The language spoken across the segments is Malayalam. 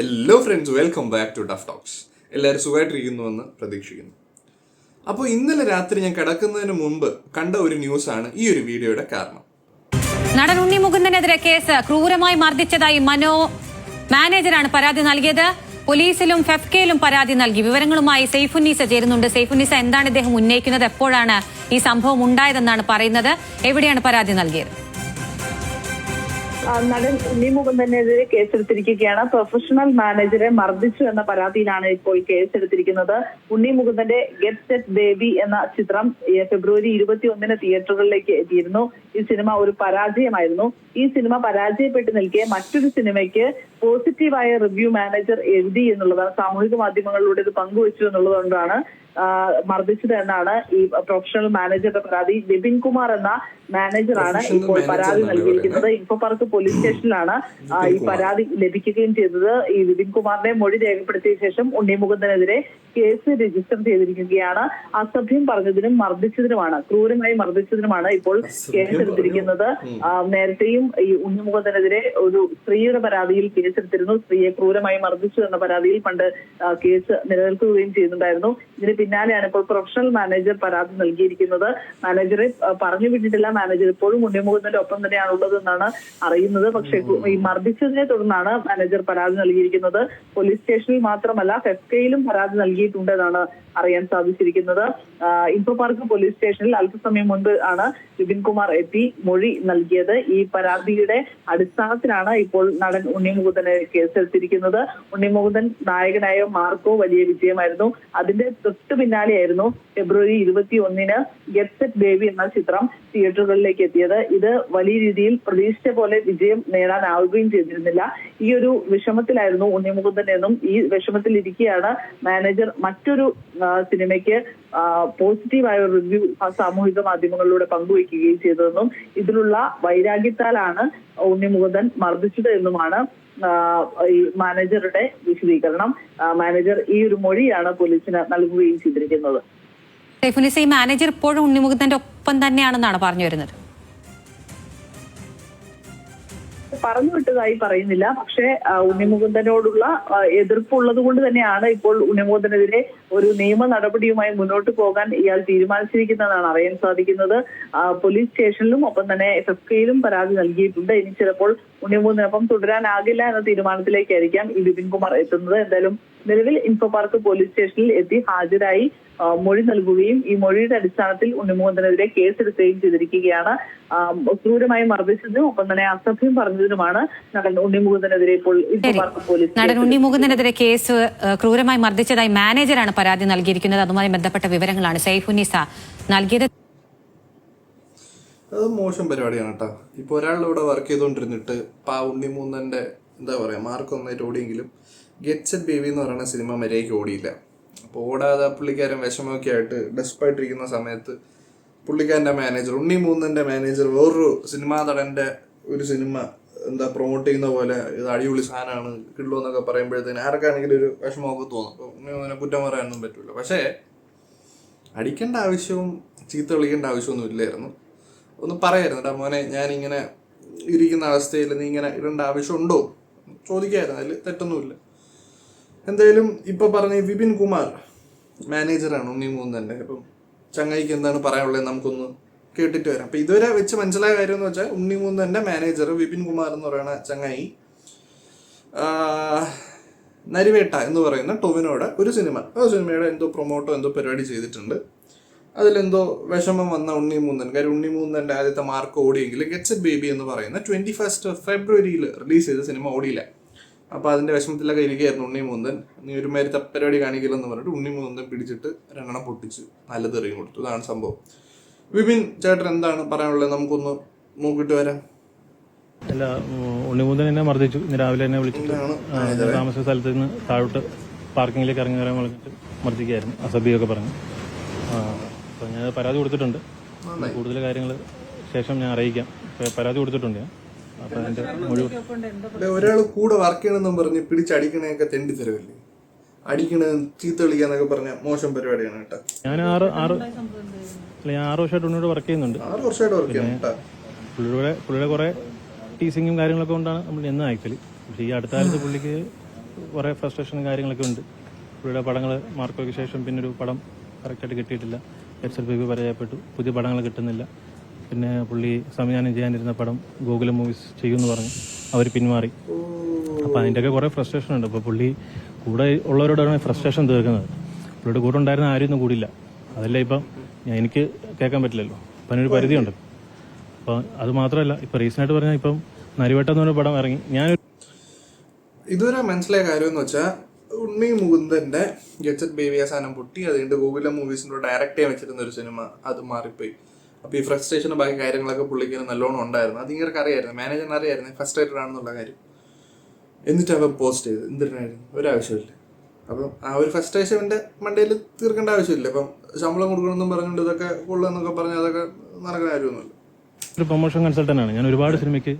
Hello friends welcome back to tough talks എല്ലാവരും സുഖമായിട്ടിരിക്കുന്നുവെന്ന് പ്രതീക്ഷിക്കുന്നു. അപ്പോൾ ഇന്നലെ രാത്രി ഞാൻ കിടക്കുന്നതിന് മുമ്പ് കണ്ട ഒരു ന്യൂസാണ് ഈ ഒരു വീഡിയോയുടെ കാരണം. നടൻ ഉണ്ണി മുകുന്ദനെതിരെ കേസ് ക്രൂരമായി മർദ്ദിച്ചതായി മനോ മാനേജറാണ് പരാതി നൽകിയത്. പോലീസിലും ഫെഫ്കയിലും പരാതി നൽകി. വിവരങ്ങളുമായി സൈഫുന്നീസ ചേരുന്നുണ്ട്. സൈഫുന്നീസ എന്താണ് ഇദ്ദേഹം ഉന്നയിക്കുന്നത്? എപ്പോഴാണ് ഈ സംഭവം ഉണ്ടായതെന്നാണ് പറയുന്നത്. എവിടെയാണ് പരാതി നൽകിയത്? നടൻ ഉണ്ണി മുകുന്ദനെതിരെ കേസെടുത്തിരിക്കുകയാണ്. പ്രൊഫഷണൽ മാനേജറെ മർദ്ദിച്ചു എന്ന പരാതിയിലാണ് ഇപ്പോൾ കേസെടുത്തിരിക്കുന്നത്. ഉണ്ണി മുകുന്ദന്റെ ഗെറ്റ് സെറ്റ് ബേബി എന്ന ചിത്രം ഫെബ്രുവരി ഇരുപത്തി ഒന്നിന് തിയേറ്ററുകളിലേക്ക് എത്തിയിരുന്നു. ഈ സിനിമ ഒരു പരാജയമായിരുന്നു. ഈ സിനിമ പരാജയപ്പെട്ട് നിൽക്കെ മറ്റൊരു സിനിമയ്ക്ക് പോസിറ്റീവായ റിവ്യൂ മാനേജർ എഴുതി എന്നുള്ളതാണ് സാമൂഹിക മാധ്യമങ്ങളിലൂടെ ഇത് പങ്കുവച്ചു എന്നുള്ളതുകൊണ്ടാണ് മർദ്ദിച്ചത് എന്നാണ് ഈ പ്രൊഫഷണൽ മാനേജറുടെ പരാതി. ബിപിൻ കുമാർ എന്ന മാനേജറാണ് ഇപ്പോൾ പരാതി നൽകിയിരിക്കുന്നത്. ഇൻഫോ പാർക്ക് പോലീസ് സ്റ്റേഷനിലാണ് ഈ പരാതി ലഭിക്കുകയും ചെയ്തത്. ഈ വിപിൻ കുമാറിന്റെ മൊഴി രേഖപ്പെടുത്തിയ ശേഷം ഉണ്ണി മുകുന്ദനെതിരെ കേസ് രജിസ്റ്റർ ചെയ്തിരിക്കുകയാണ്. അസഭ്യം പറഞ്ഞതിനും മർദ്ദിച്ചതിനുമാണ് ക്രൂരമായി മർദ്ദിച്ചതിനുമാണ് ഇപ്പോൾ കേസെടുത്തിരിക്കുന്നത്. നേരത്തെയും ഈ ഉണ്ണി മുകുന്ദനെതിരെ ഒരു സ്ത്രീയുടെ പരാതിയിൽ കേസെടുത്തിരുന്നു. സ്ത്രീയെ ക്രൂരമായി മർദ്ദിച്ചു എന്ന പരാതിയിൽ പണ്ട് കേസ് നിലനിൽക്കുകയും ചെയ്യുന്നുണ്ടായിരുന്നു ഇതിന് പിന്നാലെയാണ് ഇപ്പോൾ പ്രൊഫഷണൽ മാനേജർ പരാതി നൽകിയിരിക്കുന്നത്. മാനേജറെ പറഞ്ഞു വിട്ടിട്ടില്ല. മാനേജർ ഇപ്പോഴും ഉണ്ണിമുഖത്തിന്റെ ഒപ്പം തന്നെയാണ് ഉള്ളതെന്നാണ് അറിയുന്നത്. പക്ഷേ ഈ മർദ്ദിച്ചതിനെ തുടർന്നാണ് മാനേജർ പരാതി നൽകിയിരിക്കുന്നത്. പോലീസ് സ്റ്റേഷനിൽ മാത്രമല്ല ഫെഫ്കയിലും പരാതി നൽകിയിട്ടുണ്ടെന്നാണ് അറിയാൻ സാധിച്ചിരിക്കുന്നത്. ഇൻഫോ പാർക്ക് പോലീസ് സ്റ്റേഷനിൽ അല്പസമയം മുൻപ് ആണ് വിപിൻ കുമാർ എത്തി മൊഴി നൽകിയത്. ഈ പരാതിയുടെ അടിസ്ഥാനത്തിലാണ് ഇപ്പോൾ നടൻ ഉണ്ണിമുകുന്ദനെ കേസെടുത്തിരിക്കുന്നത്. ഉണ്ണിമുകുന്ദൻ നായകനായ മാർക്കോ വലിയ വിജയമായിരുന്നു. അതിന്റെ തൊട്ടു പിന്നാലെയായിരുന്നു ഫെബ്രുവരി ഇരുപത്തി ഒന്നിന് ഗെറ്റ് സെറ്റ് ബേബി എന്ന ചിത്രം തിയേറ്ററുകളിലേക്ക് എത്തിയത്. ഇത് വലിയ രീതിയിൽ പ്രതീക്ഷിച്ച പോലെ വിജയം നേടാനാവുകയും ചെയ്തിരുന്നില്ല. ഈ ഒരു വിഷമത്തിലായിരുന്നു ഉണ്ണിമുകുന്ദൻ എന്നും ഈ വിഷമത്തിൽ ഇരിക്കുകയാണ് മാനേജർ മറ്റൊരു സിനിമയ്ക്ക് പോസിറ്റീവായ റിവ്യൂ സാമൂഹിക മാധ്യമങ്ങളിലൂടെ പങ്കുവയ്ക്കുകയും ചെയ്തതെന്നും ഇതിലുള്ള വൈരാഗ്യത്താലാണ് ഉണ്ണിമുകുന്ദൻ മർദ്ദിച്ചത് എന്നുമാണ് ഈ മാനേജറുടെ വിശദീകരണം. മാനേജർ ഈ ഒരു മൊഴിയാണ് പോലീസിന് നൽകുകയും ചെയ്തിരിക്കുന്നത്. ഈ മാനേജർ ഇപ്പോഴും ഉണ്ണിമുഖത്തിന്റെ ഒപ്പം തന്നെയാണെന്നാണ് പറഞ്ഞു വരുന്നത്. പറഞ്ഞു വിട്ടതായി പറയുന്നില്ല. പക്ഷേ ഉണ്ണിമുകുന്ദനോടുള്ള എതിർപ്പുള്ളത് കൊണ്ട് തന്നെയാണ് ഇപ്പോൾ ഉണ്ണിമുകുന്ദനെതിരെ ഒരു നിയമ നടപടിയുമായി മുന്നോട്ട് പോകാൻ ഇയാൾ തീരുമാനിച്ചിരിക്കുന്നതാണ് അറിയാൻ സാധിക്കുന്നത്. പോലീസ് സ്റ്റേഷനിലും ഒപ്പം തന്നെ എഫ് എഫ് കെയിലും പരാതി നൽകിയിട്ടുണ്ട്. ഇനി ചിലപ്പോൾ ഉണ്ണിമൂന്നിനൊപ്പം തുടരാനാകില്ല എന്ന തീരുമാനത്തിലേക്കായിരിക്കാം ഈ വിപിൻ കുമാർ എത്തുന്നത്. എന്തായാലും നിലവിൽ ഇൻഫോ പാർക്ക് പോലീസ് സ്റ്റേഷനിൽ എത്തി ഹാജരായി മൊഴി നൽകുകയും ഈ മൊഴിയുടെ അടിസ്ഥാനത്തിൽ ഉണ്ണിമുകുന്ദനെതിരെ കേസെടുക്കുകയും ചെയ്തിരിക്കുകയാണ്. ക്രൂരമായി മർദ്ദിച്ചതിനും ഒപ്പം തന്നെ അസഭ്യം പറഞ്ഞതിനുമാണ് നടൻ ഉണ്ണിമുകുന്ദനെതിരെ ഇപ്പോൾ ഇൻഫോ പാർക്ക് പോലീസ് നടൻ ഉണ്ണിമുകുന്ദനെതിരെ കേസ് ക്രൂരമായി മർദ്ദിച്ചതായി മാനേജരാണ് പരാതി നൽകിയിരിക്കുന്നത് അതുമായി ബന്ധപ്പെട്ട വിവരങ്ങളാണ്. സൈഫുനിസ നൽകിയത്. അത് മോശം പരിപാടിയാണ് കേട്ടോ. ഇപ്പോൾ ഒരാൾ ഇവിടെ വർക്ക് ചെയ്തുകൊണ്ടിരുന്നിട്ട് പാ ഉണ്ണി മൂന്നന്റെ എന്താ പറയുക മാർക്ക് ഒന്നായിട്ട് ഓടിയെങ്കിലും ഗെറ്റ്സ് എറ്റ് ബേബി എന്ന് പറയുന്ന സിനിമ മര്യാദയ്ക്ക് ഓടിയില്ല. അപ്പോൾ ഓടാതെ പുള്ളിക്കാരൻ വിഷമമൊക്കെ ആയിട്ട് ഡെസ്പായിട്ടിരിക്കുന്ന സമയത്ത് പുള്ളിക്കാരന്റെ മാനേജർ ഉണ്ണി മൂന്നന്റെ മാനേജർ വേറൊരു സിനിമാ നടന്റെ ഒരു സിനിമ എന്താ പ്രൊമോട്ട് ചെയ്യുന്ന പോലെ ഇത് അടിപൊളി സാധനമാണ് കിട്ടുള്ളൂ എന്നൊക്കെ പറയുമ്പോഴത്തേന് ആർക്കാണെങ്കിലും ഒരു വിഷമമൊക്കെ തോന്നും. അങ്ങനെ കുറ്റം പറയാനൊന്നും പറ്റില്ല പക്ഷേ അടിക്കേണ്ട ആവശ്യവും ചീത്ത വിളിക്കേണ്ട ആവശ്യമൊന്നും ഇല്ലായിരുന്നു. ഒന്ന് പറയായിരുന്നു എടാ മോനെ ഞാനിങ്ങനെ ഇരിക്കുന്ന അവസ്ഥയിൽ നീ ഇങ്ങനെ ഇടേണ്ട ആവശ്യമുണ്ടോ? ചോദിക്കായിരുന്നു അതിൽ തെറ്റൊന്നുമില്ല. എന്തായാലും ഇപ്പൊ പറഞ്ഞ വിപിൻ കുമാർ മാനേജറാണ് ഉണ്ണി മൂന്നന്റെ അപ്പം ചങ്ങായിക്ക് എന്താണ് പറയാനുള്ളത് നമുക്കൊന്ന് കേട്ടിട്ട് വരാം. അപ്പൊ ഇതുവരെ വെച്ച് മനസ്സിലായ കാര്യം എന്ന് വെച്ചാൽ ഉണ്ണി മൂന്നന്റെ മാനേജർ വിപിൻ കുമാർ എന്ന് പറയുന്ന ചങ്ങായി നരിവേട്ട എന്ന് പറയുന്ന ടൊവിനോടെ ഒരു സിനിമ ആ സിനിമയുടെ എന്തോ പ്രൊമോട്ടോ എന്തോ പരിപാടി ചെയ്തിട്ടുണ്ട്. അതിലെന്തോ വിഷമം വന്ന ഉണ്ണി മൂന്നൻ കാര്യം ഉണ്ണി മൂന്നന്റെ ആദ്യത്തെ മാർക്ക് ഓടിയെങ്കിൽ ഗെറ്റ്സ് എറ്റ് ബേബി എന്ന് പറയുന്ന ട്വന്റി ഫസ്റ്റ് ഫെബ്രുവരിയിൽ റിലീസ് ചെയ്ത സിനിമ ഓടിയില്ല. അപ്പോൾ അതിന്റെ വിഷമത്തിലൊക്കെ ഇരിക്കുകയായിരുന്നു ഉണ്ണി മൂന്നൻ നീ ഒരു മാതിരി പരിപാടി കാണിക്കില്ലെന്ന് പറഞ്ഞിട്ട് ഉണ്ണി മൂന്നൻ പിടിച്ചിട്ട് രണ്ടെണ്ണം പൊട്ടിച്ച് നല്ല തെറിയും കൊടുത്തു. അതാണ് സംഭവം. വിപിൻ ചേട്ടൻ എന്താണ് പറയാനുള്ളത്? നമുക്കൊന്ന് നോക്കിയിട്ട് വരാം. അല്ല ഉണ്ണിമുതൻ എന്നെ മർദ്ദിച്ചു. ഇന്ന് രാവിലെ എന്നെ വിളിച്ചിട്ട് താമസ സ്ഥലത്ത് നിന്ന് താഴോട്ട് പാർക്കിങ്ങിലേക്ക് ഇറങ്ങി വരാൻ വിളിച്ചിട്ട് മർദ്ദിക്കുകയായിരുന്നു. അസഭ്യമൊക്കെ പറഞ്ഞു. അപ്പോൾ ഞാൻ പരാതി കൊടുത്തിട്ടുണ്ട്. കൂടുതൽ കാര്യങ്ങൾ ശേഷം ഞാൻ അറിയിക്കാം. പരാതി കൊടുത്തിട്ടുണ്ട് ഞാൻ. അതിന്റെ. ഒരാൾ കൂടെ വർക്ക് ചെയ്യണമെന്നും പറഞ്ഞ് പിടിച്ചടിക്കണയൊക്കെ തെണ്ടി തരുമല്ലേ അടിക്കണ ചീത്ത വിളിക്കാന്നൊക്കെ പറഞ്ഞ മോശം പരിപാടിയാണ് കേട്ടോ. ഞാൻ ആറ് ആറ് അല്ല ഞാൻ ആറ് വർഷമായിട്ട് ഉണ്ണിയോട് വർക്ക് ചെയ്യുന്നുണ്ട്. ആറ് വർഷമായിട്ട് വർക്ക് പുള്ളിയുടെ പുള്ളിയുടെ കുറേ ടീസിങ്ങും കാര്യങ്ങളൊക്കെ കൊണ്ടാണ് നമ്മൾ എന്ന് ആക്ച്വലി പക്ഷേ ഈ അടുത്ത കാലത്ത് പുള്ളിക്ക് കുറേ ഫ്രസ്ട്രേഷനും കാര്യങ്ങളൊക്കെ ഉണ്ട്. പുള്ളിയുടെ പടങ്ങൾ മാർക്കോയ്ക്ക് ശേഷം പിന്നെ ഒരു പടം കറക്റ്റായിട്ട് കിട്ടിയിട്ടില്ല. എച്ച് എൽ ബി പരാജയപ്പെട്ടു. പുതിയ പടങ്ങൾ കിട്ടുന്നില്ല. പിന്നെ പുള്ളി സംവിധാനം ചെയ്യാനിരുന്ന പടം ഗൂഗിൾ മൂവീസ് ചെയ്യുമെന്ന് പറഞ്ഞു. അവർ പിന്മാറി. അപ്പോൾ അതിന്റെയൊക്കെ കുറേ ഫ്രസ്ട്രേഷൻ ഉണ്ട്. അപ്പോൾ പുള്ളി കൂടെ ഉള്ളവരോടാണ് ഫ്രസ്ട്രേഷൻ തീർക്കുന്നത്. പുള്ളിയുടെ കൂടെ ഉണ്ടായിരുന്ന ആരും ഒന്നും കൂടിയില്ല. അതല്ല ഇപ്പം എനിക്ക് കേൾക്കാൻ പറ്റില്ലല്ലോ. അപ്പം അതിനൊരു പരിധിയുണ്ട്. അപ്പോൾ അത് മാത്രമല്ല ഇപ്പം റീസെന്റായിട്ട് പറഞ്ഞാൽ ഇപ്പം നരിവട്ടം എന്ന് പറഞ്ഞ പടം ഇറങ്ങി. ഞാൻ ഇതുവരെ മനസ്സിലായ കാര്യം എന്ന് വെച്ചാൽ ഉണ്ണി മുകുന്ദന്റെ ഗെച്ചറ്റ് ബേബി സാധനം പൊട്ടി അതുകൊണ്ട് ഗൂഗിളിലെ മൂവീസിന്റെ ഡയറക്റ്റ് ചെയ്യാൻ വെച്ചിരുന്ന ഒരു സിനിമ അത് മാറിപ്പോയി. അപ്പോൾ ഈ ഫ്രസ്ട്രേഷനും ബാക്കി കാര്യങ്ങളൊക്കെ പുള്ളിക്ക് നല്ലോണം ഉണ്ടായിരുന്നു. അത് ഇങ്ങനെ അറിയായിരുന്നു. മാനേജറിന് അറിയായിരുന്നു. ഫസ്റ്റ് ആണെന്നുള്ള കാര്യം. എന്നിട്ട് അവ പോസ്റ്റ് ചെയ്ത്. എന്തിനായിരുന്നു? ഒരാവശ്യമില്ല അപ്പം ആ ഒരു ഫസ്ട്രേഷന്റെ മണ്ടയിൽ തീർക്കേണ്ട ആവശ്യമില്ല. അപ്പം ശമ്പളം കൊടുക്കണമെന്നും പറഞ്ഞുകൊണ്ട് ഇതൊക്കെ കൊള്ളെന്നൊക്കെ പറഞ്ഞ് അതൊക്കെ നടക്കുന്ന കാര്യമൊന്നുമില്ല. ഒരു പ്രൊമോഷൻ കൺസൾട്ടന്റ് ആണ് ഞാൻ ഒരുപാട് സിനിമയ്ക്ക്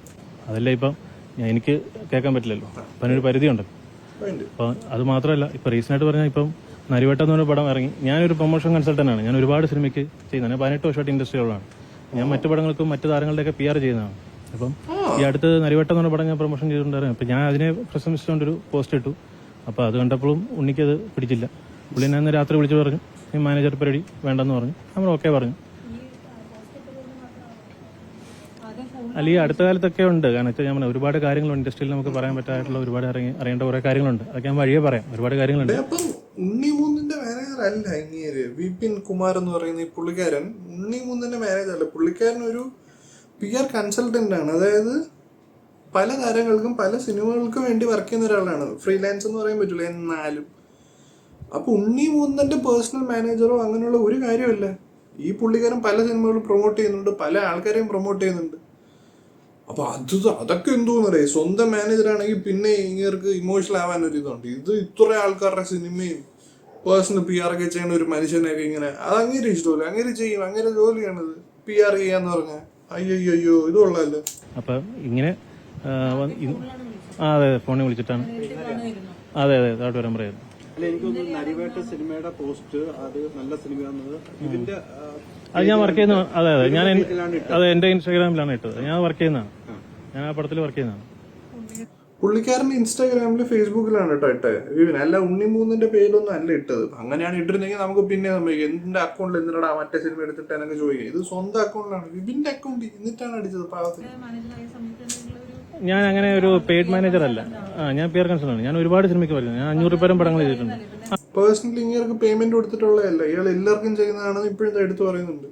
അതല്ല ഇപ്പം ഞാൻ എനിക്ക് കേൾക്കാൻ പറ്റില്ലല്ലോ. അപ്പം അതിനൊരു പരിധിയുണ്ട്. അപ്പം അപ്പോൾ അത് മാത്രമല്ല ഇപ്പം റീസെന്റ് പറഞ്ഞാൽ ഇപ്പം നരിവട്ടം എന്ന് പറഞ്ഞ പടം ഇറങ്ങി. ഞാനൊരു പ്രൊമോഷൻ കൺസൾട്ടന്റ് ആണ് ഞാൻ ഒരുപാട് സിനിമയ്ക്ക് ചെയ്യുന്നതാണ്. പതിനെട്ട് വർഷമായിട്ട് ഇൻഡസ്ട്രിയുള്ളതാണ് ഞാൻ മറ്റു പടങ്ങൾക്കും മറ്റു താരങ്ങളുടെയൊക്കെ പി ആർ ചെയ്യുന്നതാണ്. അപ്പം ഈ അടുത്ത് നരിവട്ടം എന്ന് പറഞ്ഞ പടം ഞാൻ പ്രൊമോഷൻ ചെയ്തിട്ടുണ്ടായിരുന്നു. അപ്പം ഞാൻ അതിനെ പ്രശംസിച്ചുകൊണ്ടൊരു പോസ്റ്റ് ഇട്ടു. അപ്പോൾ അത് കണ്ടപ്പോഴും ഉണ്ണിക്കത് പിടിച്ചില്ല. പുള്ളി എന്നെ അന്ന് രാത്രി വിളിച്ചു പറഞ്ഞു ഈ മാനേജർ പരിപാടി വേണ്ടെന്ന് പറഞ്ഞു. നമ്മൾ ഓക്കെ പറഞ്ഞു. അല്ല ഈ അടുത്ത കാലത്തൊക്കെ ഉണ്ട്. കാരണം വെച്ചാൽ ഞാൻ ഒരുപാട് കാര്യങ്ങളുണ്ട്. ഇൻഡസ്ട്രിയിൽ നമുക്ക് പറയാൻ പറ്റായിട്ടുള്ള ഒരുപാട് അറിയ- അറിയേണ്ട കുറെ കാര്യങ്ങളുണ്ട്. അതൊക്കെ ഞാൻ വഴിയേ പറയാം. ഒരുപാട് കാര്യങ്ങളുണ്ട്. അപ്പം ഉണ്ണി മൂന്നിന്റെ മാനേജർ അല്ല ഇങ്ങനെ വിപിൻ കുമാർ എന്ന് പറയുന്ന ഈ പുള്ളിക്കാരൻ. ഉണ്ണി മൂന്നിന്റെ മാനേജർ അല്ല. പുള്ളിക്കാരൻ ഒരു പി ആർ കൺസൾട്ടന്റ് ആണ്. അതായത് പല താരങ്ങൾക്കും പല സിനിമകൾക്കും വേണ്ടി വർക്ക് ചെയ്യുന്ന ഒരാളാണ്. ഫ്രീലാൻസ് എന്ന് പറയാൻ പറ്റില്ല എന്നാലും. അപ്പൊ ഉണ്ണി മൂന്നന്റെ പേഴ്സണൽ മാനേജറോ അങ്ങനെയുള്ള ഒരു കാര്യമില്ല ഈ പുള്ളിക്കാരൻ പല സിനിമകളും പ്രൊമോട്ട് ചെയ്യുന്നുണ്ട് പല ആൾക്കാരെയും പ്രൊമോട്ട് ചെയ്യുന്നുണ്ട്. അപ്പൊ അത് അതൊക്കെ എന്തോന്നറിയ? സ്വന്തം മാനേജർ ആണെങ്കിൽ പിന്നെ ഇങ്ങേർക്ക് ഇമോഷണൽ ആവാൻ ഒരു ഇതുണ്ട്. ഇത് ഇത്ര ആൾക്കാരുടെ സിനിമയും പേഴ്സണൽ പി ആർ ഒക്കെ ചെയ്യുന്ന ഒരു മനുഷ്യനൊക്കെ ഇങ്ങനെ അത് അങ്ങനെ ഇഷ്ടമല്ല. അങ്ങനെ ചെയ്യും അങ്ങനെ ജോലിയാണത്. പി ആർ ചെയ്യാന്ന് പറഞ്ഞ. അയ്യോ അയ്യോ ഇത് അപ്പം ഇങ്ങനെ ആ, അതെ അതെ ഫോണിൽ വിളിച്ചിട്ടാണ്. അതെ അതെ താട്ട് വരാൻ പറയാം സിനിമയുടെ പോസ്റ്റ് അത് നല്ല സിനിമയാണെന്നത്. ഇതിന്റെ അത് ഞാൻ വർക്ക് ചെയ്യുന്ന അതെ അതെ ഞാൻ അതെ എന്റെ ഇൻസ്റ്റാഗ്രാമിലാണ് ഇട്ടത്. ഞാൻ വർക്ക് ചെയ്യുന്നതാണ്. ഞാൻ ആ പടത്തിൽ വർക്ക് ചെയ്യുന്നതാണ്. പുള്ളിക്കാരൻ ഇൻസ്റ്റാഗ്രാമിൽ ഫേസ്ബുക്കിലാണ് കേട്ടോ ഇട്ടത്. വിപിൻ അല്ല ഉണ്ണി മൂന്നിന്റെ പേരൊന്നും അല്ല ഇട്ടത്. അങ്ങനെയാണ് ഇട്ടിരുന്നെങ്കിൽ നമുക്ക് പിന്നെ എന്തിന്റെ അക്കൗണ്ടിൽ എന്തിനാ മറ്റേ സിനിമ എടുത്തിട്ട് എന്നൊക്കെ ചോദിക്കുക ഇത് സ്വന്തം അക്കൗണ്ടിലാണ് വിപിന്റെ അക്കൗണ്ട് എന്നിട്ടാണ് അടിച്ചത് പാവത്തിന്. ഞാൻ അങ്ങനെ ഒരു പെയ്ഡ് മാനേജർ അല്ല. ഞാൻ പിയർ ആണ്. ഞാൻ ഒരുപാട് സിനിമയ്ക്ക് പറയുന്നത് ഞാൻ അഞ്ഞൂറ് പേരും പടങ്ങൾ ചെയ്തിട്ടുണ്ട്. പേഴ്സണലി ഇങ്ങനെ പേയ്മെന്റ് കൊടുത്തിട്ടുള്ളതല്ല. ഇയാൾ എല്ലാവർക്കും ചെയ്യുന്നതാണെന്ന് ഇപ്പോഴും എടുത്തു പറയുന്നുണ്ട്.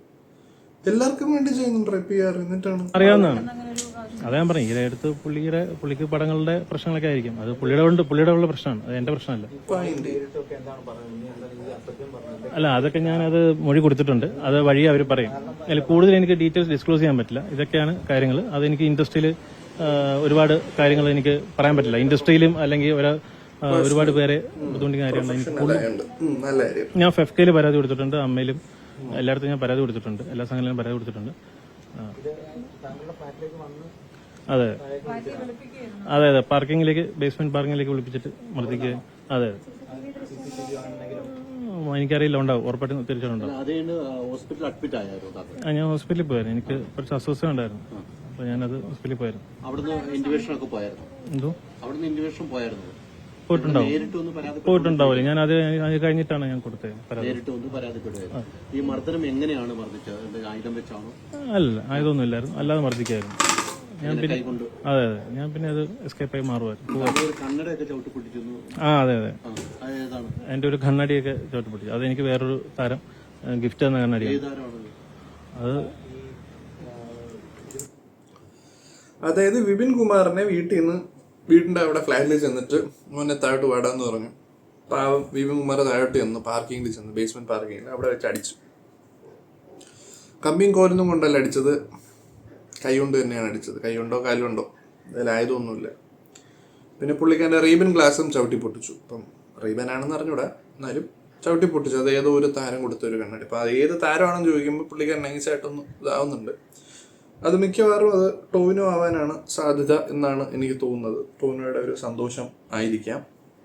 എല്ലാവർക്കും വേണ്ടി ചെയ്യുന്നുണ്ട് പി ആർ എന്നിട്ടാണ്. അറിയാവുന്നതാണ്. അതാ ഞാൻ പറഞ്ഞു ഈ അടുത്ത് പുള്ളിയുടെ പുള്ളിക്ക് പടങ്ങളുടെ പ്രശ്നങ്ങളൊക്കെ ആയിരിക്കും. അത് പുള്ളിയുടെ കൊണ്ട് പുള്ളിയുടെ ഉള്ള പ്രശ്നമാണ്. അത് എന്റെ പ്രശ്നമല്ല. അല്ല അതൊക്കെ ഞാൻ അത് മൊഴി കൊടുത്തിട്ടുണ്ട്. അത് വഴി അവർ പറയും. അതിൽ കൂടുതൽ എനിക്ക് ഡീറ്റെയിൽസ് ഡിസ്ക്ലോസ് ചെയ്യാൻ പറ്റില്ല. ഇതൊക്കെയാണ് കാര്യങ്ങൾ അത് എനിക്ക് ഇൻഡസ്ട്രിയിൽ ഒരുപാട് കാര്യങ്ങൾ എനിക്ക് പറയാൻ പറ്റില്ല. ഇൻഡസ്ട്രിയിലും അല്ലെങ്കിൽ ഒരു ഒരുപാട് പേരെ ബുദ്ധിമുട്ടിക്കുന്ന കാര്യമാണ് എനിക്ക് കൂടുതൽ നല്ല കാര്യം. ഞാൻ ഫെഫ്കയിൽ പരാതി കൊടുത്തിട്ടുണ്ട് അമ്മയിലും എല്ലായിടത്തും ഞാൻ പരാതി കൊടുത്തിട്ടുണ്ട് എല്ലാ സംഘങ്ങളിലും പരാതി കൊടുത്തിട്ടുണ്ട്. അതെ. അതെ അതെ. പാർക്കിങ്ങിലേക്ക് ബേസ്മെന്റ് പാർക്കിങ്ങിലേക്ക് വിളിപ്പിച്ചിട്ട് മർദ്ദിക്കുക അതെ. ഉം, എനിക്കറിയില്ല ഉണ്ടാവും. ഉറപ്പായിട്ടും അത് കഴിഞ്ഞ് ഹോസ്പിറ്റലിൽ അഡ്മിറ്റ് ആയിരുന്നു താത്ത ആ, ഞാൻ ഹോസ്പിറ്റലിൽ പോയായിരുന്നു. എനിക്ക് കുറച്ച് അസ്വസ്ഥ ഉണ്ടായിരുന്നു. അപ്പോൾ ഞാനത് ഹോസ്പിറ്റലിൽ പോയായിരുന്നു. അവിടുന്ന് ഒക്കെ പോയായിരുന്നു? എന്തോ? അവിടുന്ന് ഇന്റിമേഷൻ പോയായിരുന്നു? പോയിട്ടുണ്ടാവും. നേരിട്ട് ഒന്ന് പോയിട്ടുണ്ടാവില്ല. ഞാൻ അത് അത് കഴിഞ്ഞിട്ടാണ് ഞാൻ കൊടുത്തത് പരാതി. നേരിട്ട് ഒന്ന് പരാതിപ്പെടുമായിരുന്നു ഈ മർദ്ദനം എങ്ങനെയാണ് മർദ്ദിച്ചത് എന്താ ആയുധം വെച്ചാണോ? അല്ല ആയതൊന്നും ഇല്ലായിരുന്നു അല്ലാതെ മർദ്ദിക്കായിരുന്നു. ഞാൻ പിന്നെ കൈകൊണ്ട്. അതെ അതെ. ഞാൻ പിന്നെ അത് എസ്കേപ്പായി മാറുമായിരുന്നു ഒരു കണ്ണടയൊക്കെ ചവിട്ടി പൊട്ടിച്ചെന്നു ആ അതെ അതെ. ആ, എന്റെ ഒരു കണ്ണാടിയൊക്കെ ചോട്ട് പൊട്ടി. അത് എനിക്ക് വേറൊരു താരം ഗിഫ്റ്റ് തന്ന കണ്ണാടിയാണ്. അത് അതായത് വിപിൻ കുമാറിനെ വീട്ടിൽ നിന്ന് വീടിന്റെ അവിടെ ഫ്ലാറ്റിൽ ചെന്നിട്ട് മോനെ താഴോട്ട് വാടാന്ന് പറഞ്ഞു. പാവം വിപിൻ കുമാർ താഴോട്ട് ചെന്നു പാർക്കിങ്ങിൽ ചെന്നു ബേസ്മെന്റ് പാർക്കിങ്ങിൽ അവിടെ വെച്ച് അടിച്ചു. കമ്പിയും കോലൊന്നും കൊണ്ടല്ല അടിച്ചത്. കൈ കൊണ്ട് തന്നെയാണ് അടിച്ചത്. കൈ കൊണ്ടോ കാലുകൊണ്ടോ അതിലായതൊന്നുമില്ല. പിന്നെ പുള്ളിക്കാരന്റെ റീബൻ ഗ്ലാസും ചവിട്ടി പൊട്ടിച്ചു. ഇപ്പം റീബൻ ആണെന്ന് അറിഞ്ഞൂടാ. എന്നാലും ചവിട്ടി പൊട്ടിച്ചു അത് ഏതോ ഒരു താരം കൊടുത്തൊരു കണ്ണാടി. അപ്പോൾ അത് ഏത് താരമാണെന്ന് ചോദിക്കുമ്പോൾ പുള്ളിക്കാരൻ നൈസായിട്ടൊന്ന് ഇതാവുന്നുണ്ട്. അത് മിക്കവാറും അത് ടോവിനോ ആവാനാണ് സാധ്യത എന്നാണ് എനിക്ക് തോന്നുന്നത്. ടോവിനോയുടെ ഒരു സന്തോഷം ആയിരിക്കാം.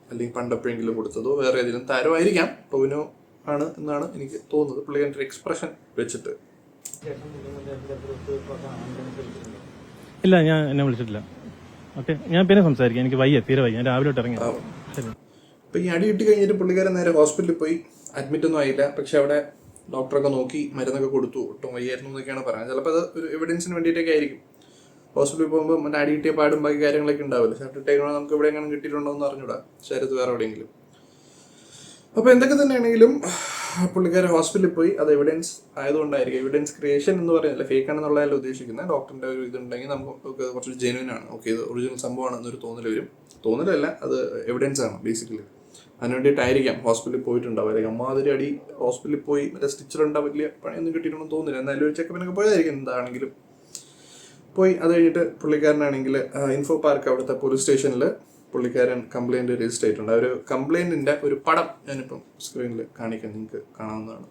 അല്ലെങ്കിൽ പണ്ടെപ്പോഴെങ്കിലും കൊടുത്തതോ വേറെ ഏതെങ്കിലും താരമായിരിക്കാം. ടോവിനോ ആണ് എന്നാണ് എനിക്ക് തോന്നുന്നത്. പുള്ളിക്കാരന്റെ ഒരു എക്സ്പ്രഷൻ വെച്ചിട്ട്. ഇല്ല ഞാൻ എന്നെ വിളിച്ചിട്ടില്ല. ഓക്കെ ഞാൻ പിന്നെ സംസാരിക്കാം. എനിക്ക് വയ്യ തീരെ വയ്യ. ഞാൻ രാവിലെ ഇറങ്ങി. ശരി. അപ്പൊ ഈ അടി കിട്ടി കഴിഞ്ഞിട്ട് പുള്ളിക്കാരൻ നേരെ ഹോസ്പിറ്റലിൽ പോയി അഡ്മിറ്റ് ഒന്നും ആയില്ല. പക്ഷെ അവിടെ ഡോക്ടറൊക്കെ നോക്കി മരുന്നൊക്കെ കൊടുത്തു. ഒട്ടും വയ്യായിരുന്നു എന്നൊക്കെയാണ് പറയുന്നത്. ചിലപ്പോൾ അത് ഒരു എവിഡൻസിന് വേണ്ടിയിട്ടൊക്കെ ആയിരിക്കും. ഹോസ്പിറ്റലിൽ പോകുമ്പോൾ മറ്റേ അടി കിട്ടിയ പാടും ബാക്കി കാര്യങ്ങളൊക്കെ ഉണ്ടാവില്ല? ഇട്ടേക്കണോ നമുക്ക് എവിടെ എങ്ങനെ കിട്ടിയിട്ടുണ്ടോ എന്ന് അറിഞ്ഞൂടാ. ശരീരത്ത് വേറെ എവിടെയെങ്കിലും. അപ്പോൾ എന്തൊക്കെ തന്നെയാണെങ്കിലും പുള്ളിക്കാരൻ ഹോസ്പിറ്റലിൽ പോയി അത് എവിഡൻസ് ആയതുകൊണ്ടായിരിക്കും. എവിഡൻസ് ക്രിയേഷൻ എന്ന് പറയുന്നില്ല ഫേക്ക് ആണെന്നുള്ളതല്ല ഉദ്ദേശിക്കുന്നത്. ഡോക്ടറിന്റെ ഒരു ഇതുണ്ടെങ്കിൽ നമുക്ക് കുറച്ച് ജെനുവൻ ആണ്. ഓക്കെ ഇത് ഒറിജിനൽ സംഭവമാണ് എന്നൊരു തോന്നൽ വരും. തോന്നലല്ല അത് എവിഡൻസ് ആണ് ബേസിക്കലി അതിന് വേണ്ടിയിട്ടായിരിക്കാം ഹോസ്പിറ്റലിൽ പോയിട്ടുണ്ടാവും അല്ലെങ്കിൽ അമ്മാതിരി അടി ഹോസ്പിറ്റലിൽ പോയി മറ്റേ സ്റ്റിച്ചർ ഉണ്ടാവും വലിയ പണിയൊന്നും കിട്ടിയിട്ടുണ്ടെന്ന് തോന്നുന്നില്ല. എന്നാലും ഒരു ചെക്കപ്പിനൊക്കെ പോയതായിരിക്കും. എന്താണെങ്കിലും പോയി അത് കഴിഞ്ഞിട്ട് പുള്ളിക്കാരനാണെങ്കിൽ ഇൻഫോ പാർക്ക് അവിടുത്തെ പോലീസ് സ്റ്റേഷനിൽ പുള്ളിക്കാരൻ കംപ്ലൈന്റ് രജിസ്റ്റർ ചെയ്തിട്ടുണ്ട്. ഒരു കംപ്ലൈന്റിന്റെ ഒരു പടം ഞാനിപ്പം സ്ക്രീനിൽ കാണിക്കാൻ നിങ്ങൾക്ക് കാണാവുന്നതാണ്.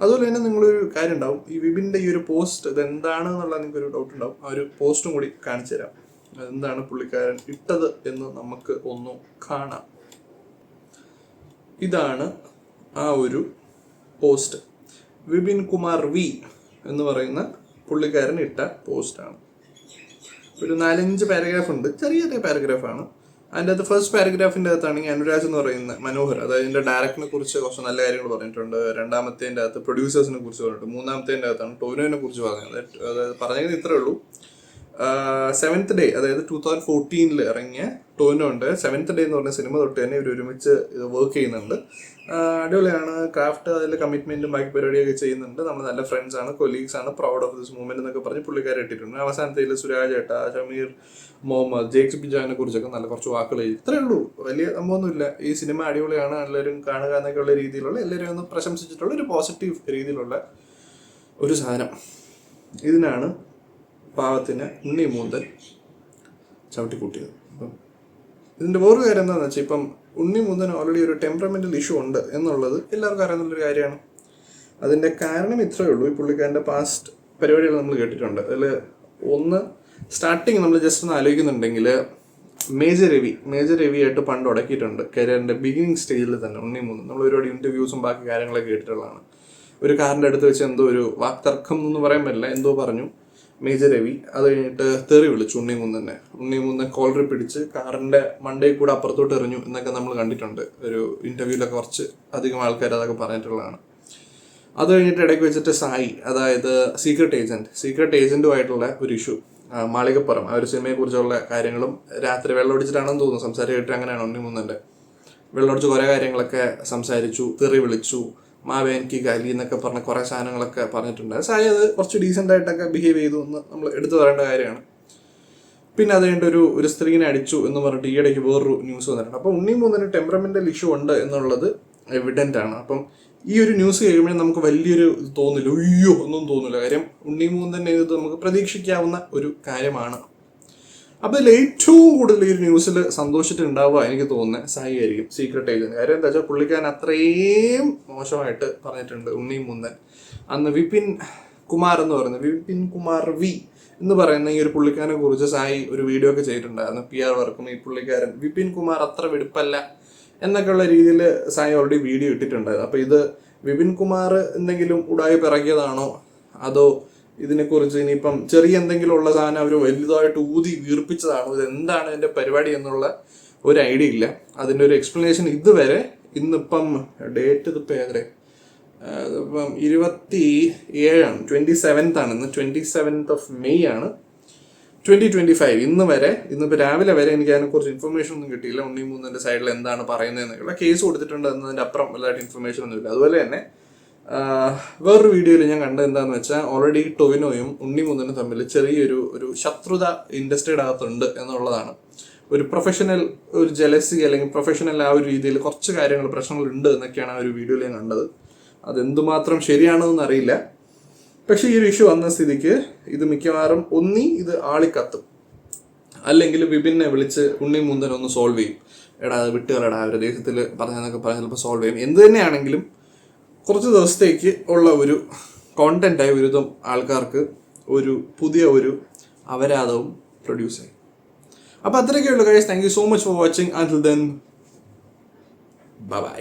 അതുപോലെ തന്നെ നിങ്ങളൊരു കാര്യം ഉണ്ടാവും. ഈ വിബിന്റെ ഈ ഒരു പോസ്റ്റ് ഇത് എന്താണ് എന്നുള്ള നിങ്ങൾക്ക് ഒരു ഡൗട്ട് ഉണ്ടാവും. ആ ഒരു പോസ്റ്റും കൂടി കാണിച്ചു തരാം എന്താണ് പുള്ളിക്കാരൻ ഇട്ടത് എന്ന് നമുക്ക് ഒന്ന് കാണാം. ഇതാണ് ആ ഒരു പോസ്റ്റ് വിപിൻ കുമാർ വി എന്ന് പറയുന്ന പുള്ളിക്കാരൻ ഇട്ട പോസ്റ്റാണ് ഒരു നാലഞ്ച് പാരഗ്രാഫ് ഉണ്ട്. ചെറിയ ചെറിയ പാരഗ്രാഫാണ് അതിന്റെ അകത്ത് ഫസ്റ്റ് പാരഗ്രാഫിന്റെ അകത്താണെങ്കിൽ അനുരാജ് എന്ന് പറയുന്ന മനോഹർ. അതായത് ഇതിന്റെ ഡയറക്ടറിനെ കുറിച്ച് കുറച്ച് നല്ല കാര്യങ്ങൾ പറഞ്ഞിട്ടുണ്ട്. രണ്ടാമത്തേന്റെ അകത്ത് പ്രൊഡ്യൂസേഴ്സിനെ കുറിച്ച് പറഞ്ഞിട്ടുണ്ട്. മൂന്നാമത്തേന്റെ അകത്താണ് ടോനോനെ കുറിച്ച് പറഞ്ഞത്. അതായത് പറഞ്ഞത് ഇത്രേ ഉള്ളൂ. സെവൻത്ത് ഡേ അതായത് ടൂ തൗസൻഡ് ഫോർട്ടീനിൽ ഇറങ്ങിയ ടോനോ ഉണ്ട് സെവൻത്ത് ഡേ എന്ന് പറഞ്ഞ സിനിമ തൊട്ട് തന്നെ ഇവർ ഒരുമിച്ച് വർക്ക് ചെയ്യുന്നുണ്ട്. അടിപൊളിയാണ്. ക്രാഫ്റ്റ് അതിൽ കമ്മിറ്റ്മെന്റും ബാക്കി പരിപാടിയൊക്കെ ചെയ്യുന്നുണ്ട്. നമ്മൾ നല്ല ഫ്രണ്ട്സ് ആണ് കൊലീഗ്സ് ആണ് പ്രൗഡ് ഓഫ് ദിസ് മൂവ്മെന്റ് എന്നൊക്കെ പറഞ്ഞ് പുള്ളിക്കാരെ ഇട്ടിട്ടുണ്ട്. അവസാനത്തിൽ സുരാജ് ഏട്ട ഷമീർ മുഹമ്മദ് ജേക്സ് ബിജാനെ കുറിച്ചൊക്കെ നല്ല കുറച്ച് വാക്കുകൾ എഴുതി. ഇത്രേ ഉള്ളൂ. വലിയ സംഭവമൊന്നുമില്ല. ഈ സിനിമ അടിപൊളിയാണ്. എല്ലാവരും കാണുക എന്നൊക്കെ ഉള്ള രീതിയിലുള്ള എല്ലാവരും ഒന്ന് പ്രശംസിച്ചിട്ടുള്ള ഒരു പോസിറ്റീവ് രീതിയിലുള്ള ഒരു സാധനം. ഇതിനാണ് പാവത്തിന് ഉണ്ണി മൂന്തൻ ചവിട്ടിക്കൂട്ടിയത് അപ്പം ഇതിന്റെ വേറൊരു കാര്യം എന്താണെന്ന് വെച്ചാൽ ഇപ്പം ഉണ്ണി മൂന്തൻ ഓൾറെഡി ഒരു ടെമ്പറമെന്റൽ ഇഷ്യൂ ഉണ്ട് എന്നുള്ളത് എല്ലാവർക്കും അറിയാവുന്നൊരു കാര്യമാണ്. അതിന്റെ കാരണം ഇത്രയേ ഉള്ളൂ. ഈ പുള്ളിക്കാരന്റെ പാസ്റ്റ് പരിപാടികൾ നമ്മൾ കേട്ടിട്ടുണ്ട്. അതിൽ ഒന്ന് സ്റ്റാർട്ടിങ് നമ്മൾ ജസ്റ്റ് ഒന്ന് ആലോചിക്കുന്നുണ്ടെങ്കിൽ മേജർ രവി മേജർ രവി ആയിട്ട് പണ്ട് ഉടക്കിയിട്ടുണ്ട്. കരിയറിന്റെ ബിഗിനിങ് സ്റ്റേജിൽ തന്നെ ഉണ്ണി മൂന്ന് നമ്മൾ ഒരുപാട് ഇന്റർവ്യൂസും ബാക്കി കാര്യങ്ങളൊക്കെ കേട്ടിട്ടുള്ളതാണ്. ഒരു കാറിന്റെ അടുത്ത് വെച്ച് എന്തോ ഒരു വാക്തർക്കം എന്ന് പറയാൻ പറ്റില്ല. എന്തോ പറഞ്ഞു. മേജർ രവി അത് കഴിഞ്ഞിട്ട് തെറി വിളിച്ചു ഉണ്ണിമുന്നനെ ഉണ്ണിമുന്നൻ കോളറി പിടിച്ച് കാറിന്റെ മണ്ടയിൽ കൂടെ അപ്പുറത്തോട്ട് എറിഞ്ഞു എന്നൊക്കെ നമ്മൾ കണ്ടിട്ടുണ്ട്. ഒരു ഇന്റർവ്യൂലൊക്കെ കുറച്ച് അധികം ആൾക്കാർ അതൊക്കെ പറഞ്ഞിട്ടുള്ളതാണ്. അത് കഴിഞ്ഞിട്ട് ഇടയ്ക്ക് വെച്ചിട്ട് സായി അതായത് സീക്രട്ട് ഏജന്റ് സീക്രട്ട് ഏജന്റുമായിട്ടുള്ള ഒരു ഇഷ്യൂ മാളികപ്പുറം. ആ ഒരു സിനിമയെ കുറിച്ചുള്ള കാര്യങ്ങളും രാത്രി വെള്ളമടിച്ചിട്ടാണെന്ന് തോന്നുന്നു. സംസാരിച്ചിട്ട് അങ്ങനെയാണ് ഉണ്ണിമുന്നന്റെ. വെള്ളമടിച്ച് കുറേ കാര്യങ്ങളൊക്കെ സംസാരിച്ചു തെറി വിളിച്ചു. മാവേ എനിക്ക് കലി എന്നൊക്കെ പറഞ്ഞ കുറേ സാധനങ്ങളൊക്കെ പറഞ്ഞിട്ടുണ്ട്. സായി അത് കുറച്ച് ഡീസെന്റ് ആയിട്ടൊക്കെ ബിഹേവ് ചെയ്തു എന്ന് നമ്മൾ എടുത്തു പറയേണ്ട കാര്യമാണ്. പിന്നെ അത് കഴിഞ്ഞിട്ട് ഒരു ഒരു സ്ത്രീനെ അടിച്ചു എന്ന് പറഞ്ഞിട്ട് ഈ ഇടയ്ക്ക് വേറൊരു ന്യൂസ് വന്നിട്ടുണ്ട്. അപ്പോൾ ഉണ്ണി മൂന്നിന് ടെമ്പറമെന്റൽ ഇഷ്യൂ ഉണ്ട് എന്നുള്ളത് എവിഡന്റ് ആണ്. അപ്പം ഈ ഒരു ന്യൂസ് കഴിയുമ്പോൾ നമുക്ക് വലിയൊരു തോന്നില്ല. അയ്യോ ഒന്നും തോന്നില്ല. കാര്യം ഉണ്ണി മൂന്നിന്റെ ഇത് നമുക്ക് പ്രതീക്ഷിക്കാവുന്ന ഒരു കാര്യമാണ്. അപ്പൊ ഇതിൽ ഏറ്റവും കൂടുതൽ ഈ ന്യൂസിൽ സന്തോഷിച്ചിട്ടുണ്ടാവുക എനിക്ക് തോന്നുന്നത് സായി ആയിരിക്കും. സീക്രട്ട് ഏജന്റ് കാര്യം എന്താ വെച്ചാൽ പുള്ളിക്കാരൻ അത്രയും മോശമായിട്ട് പറഞ്ഞിട്ടുണ്ട് ഉണ്ണി മുന്നൻ അന്ന് വിപിൻ കുമാർ എന്ന് പറയുന്നത് വിപിൻ കുമാർ വി എന്ന് പറയുന്ന ഈ ഒരു പുള്ളിക്കാരനെ കുറിച്ച് സായി ഒരു വീഡിയോ ഒക്കെ ചെയ്തിട്ടുണ്ടായിരുന്നു. പി ആർ വർക്കും ഈ പുള്ളിക്കാരൻ വിപിൻ കുമാർ അത്ര വെടുപ്പല്ല എന്നൊക്കെയുള്ള രീതിയിൽ സായി ഓൾറെഡി വീഡിയോ ഇട്ടിട്ടുണ്ടായിരുന്നു. അപ്പോൾ ഇത് വിപിൻ കുമാർ എന്തെങ്കിലും ഉടായി പിറകിയതാണോ അതോ ഇതിനെക്കുറിച്ച് ഇനിയിപ്പം ചെറിയ എന്തെങ്കിലും ഉള്ള സാധനം അവർ വലുതായിട്ട് ഊതി വീർപ്പിച്ചതാണ്? ഇത് എന്താണ് ഇതിന്റെ പരിപാടി എന്നുള്ള ഒരു ഐഡിയ ഇല്ല. അതിന്റെ ഒരു എക്സ്പ്ലനേഷൻ ഇതുവരെ ഇന്നിപ്പം ഡേറ്റ് ഇതിപ്പോൾ ഏതരെ ഇപ്പം ഇരുപത്തി ഏഴാണ് ട്വന്റി സെവൻത്ത് ആണ്. ഇന്ന് ട്വന്റി സെവൻത്ത് ഓഫ് മെയ് ആണ്. ട്വന്റി ട്വന്റി ഫൈവ് ഇന്ന് വരെ ഇന്നിപ്പോൾ രാവിലെ വരെ എനിക്ക് അതിനെക്കുറിച്ച് ഇൻഫർമേഷൻ ഒന്നും കിട്ടിയില്ല. ഉണ്ണി മൂന്നിന്റെ സൈഡിൽ എന്താണ് പറയുന്നത് പറയുന്നതെന്നുള്ള കേസ് കൊടുത്തിട്ടുണ്ട്. എന്നതിന്റെ അപ്പുറം വലുതായിട്ട് ഇൻഫർമേഷൻ ഒന്നുമില്ല. അതുപോലെ തന്നെ വേറൊരു വീഡിയോയിൽ ഞാൻ കണ്ടത് എന്താന്ന് വെച്ചാൽ ഓൾറെഡി ടൊവിനോയും ഉണ്ണി മൂന്നിനും തമ്മിൽ ചെറിയൊരു ഒരു ശത്രുത ഇൻഡസ്ട്രിയുടെ അകത്തുണ്ട് എന്നുള്ളതാണ്. ഒരു പ്രൊഫഷണൽ ഒരു ജലസി അല്ലെങ്കിൽ പ്രൊഫഷണൽ ആ ഒരു രീതിയിൽ കുറച്ച് കാര്യങ്ങൾ പ്രശ്നങ്ങൾ ഉണ്ട് എന്നൊക്കെയാണ് ആ ഒരു വീഡിയോയിൽ ഞാൻ കണ്ടത്. അതെന്തുമാത്രം ശരിയാണെന്ന് അറിയില്ല. പക്ഷേ ഈ ഒരു ഇഷ്യൂ വന്ന സ്ഥിതിക്ക് ഇത് മിക്കവാറും ഒന്നി ഇത് ആളിക്കത്തും. അല്ലെങ്കിൽ വിപിനെ വിളിച്ച് ഉണ്ണി മുന്തനൊന്ന് സോൾവ് ചെയ്യും. എടാ അത് വിട്ടുകളടാ അവരുടെ ദേഹത്തിൽ പറഞ്ഞെന്നൊക്കെ പറഞ്ഞ് ചിലപ്പോൾ സോൾവ് ചെയ്യും. എന്ത് തന്നെയാണെങ്കിലും കുറച്ച് ദിവസത്തേക്ക് ഉള്ള ഒരു കോണ്ടന്റായി ഒരുവിധം ആൾക്കാർക്ക് ഒരു പുതിയ ഒരു അപരാധവും പ്രൊഡ്യൂസ് ആയി. അപ്പോൾ അത്രയൊക്കെ ഉള്ളൂ കഴിച്ച് thank you so much for watching until then bye